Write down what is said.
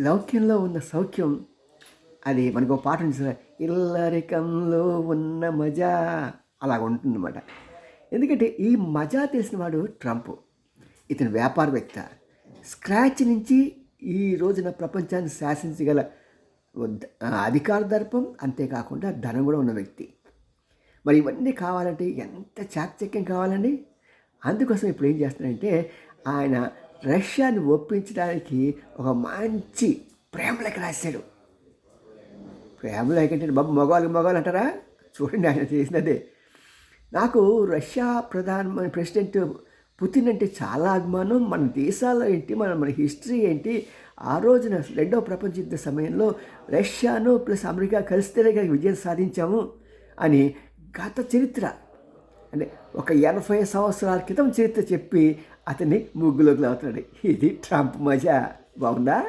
లౌక్యంలో ఉన్న సౌఖ్యం. అది మనకు ఒక పాట ఉంది ఇల్లరికంలో ఉన్న మజా అలాగ ఉంటుందన్నమాట. ఎందుకంటే ఈ మజా తెలిసిన వాడు ట్రంప్. ఇతను వ్యాపారవేత్త. స్క్రాచ్ నుంచి ఈ రోజున ప్రపంచాన్ని శాసించగల అధికార దర్పం అంతేకాకుండా ధనం కూడా ఉన్న వ్యక్తి. మరి ఇవన్నీ కావాలంటే ఎంత చాకచక్యం కావాలండి? అందుకోసం ఇప్పుడు ఏం చేస్తున్నాడంటే ఆయన రష్యాని ఒప్పించడానికి ఒక మంచి ప్రేమలేఖ రాశాడు. ప్రేమలేఖ అంటే బాబు? మగవాళ్ళకి మగవాళ్ళు అంటారా? చూడండి ఆయన చేసినదే. నాకు రష్యా ప్రధాన ప్రెసిడెంట్ పుతిన్ అంటే చాలా అభిమానం. మన దేశాల్లో ఏంటి మన మన హిస్టరీ ఏంటి ఆ రోజున రెండవ ప్రపంచ యుద్ధ సమయంలో రష్యాను ప్లస్ అమెరికా కలిస్తేనే కదా విజయం సాధించాము అని గత చరిత్ర అంటే ఒక ఎనభై సంవత్సరాల క్రితం చరిత్ర చెప్పి అతన్ని ముగ్గులోకి లాగుతున్నాడు. ఇది ట్రంప్ మజా. బాగుందా?